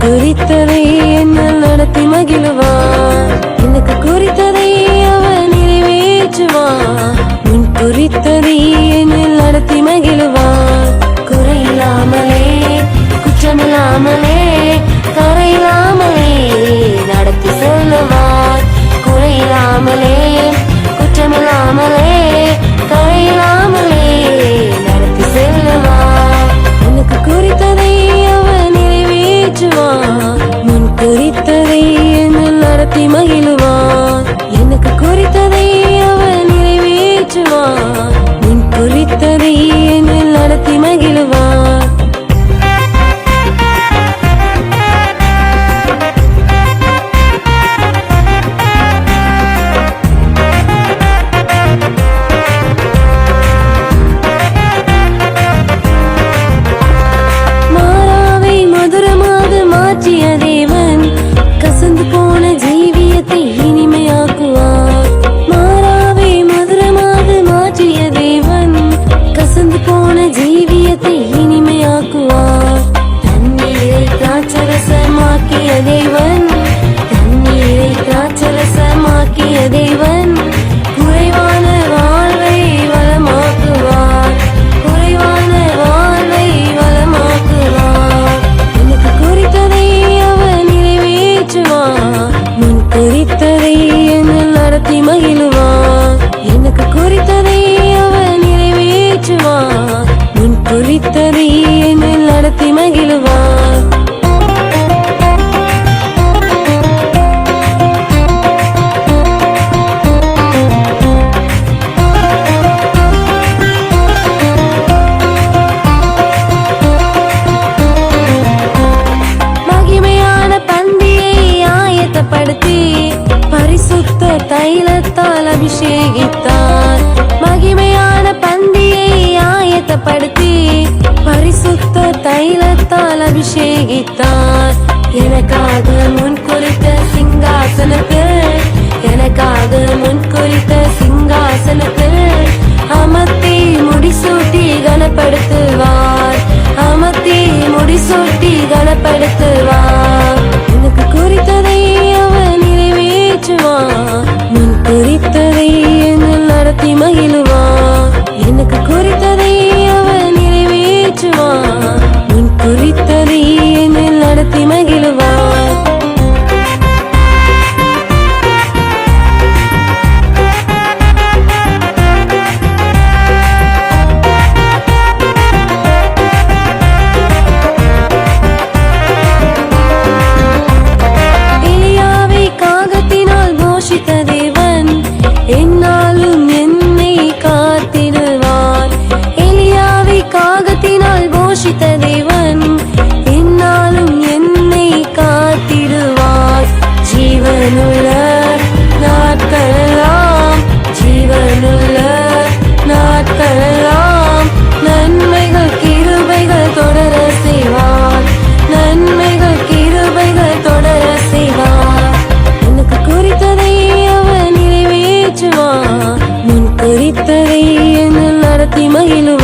குறித்ததை என்ன நடத்தி மகிழ்வான் எனக்கு குறித்ததை அவன் நிறைவேற்றுவான் உன் குறித்ததை என்ன நடத்தி மகிழ்வான் கொடுத்தார் மகிமையான பந்தியை ஆயத்தப்படுத்தி பரிசுத்த தைலத்தால் அபிஷேகித்தார். எனக்காக முன் குறித்த சிங்காசனத்து எனக்காக முன் குறித்த சிங்காசனத்து அமர்த்தி முடிசூட்டி கனப்படுத்துவார். அமர்த்தி முடிசூட்டி கனப்படுத்துவார். மகிழ்வா எனக்கு குறி கையிலும்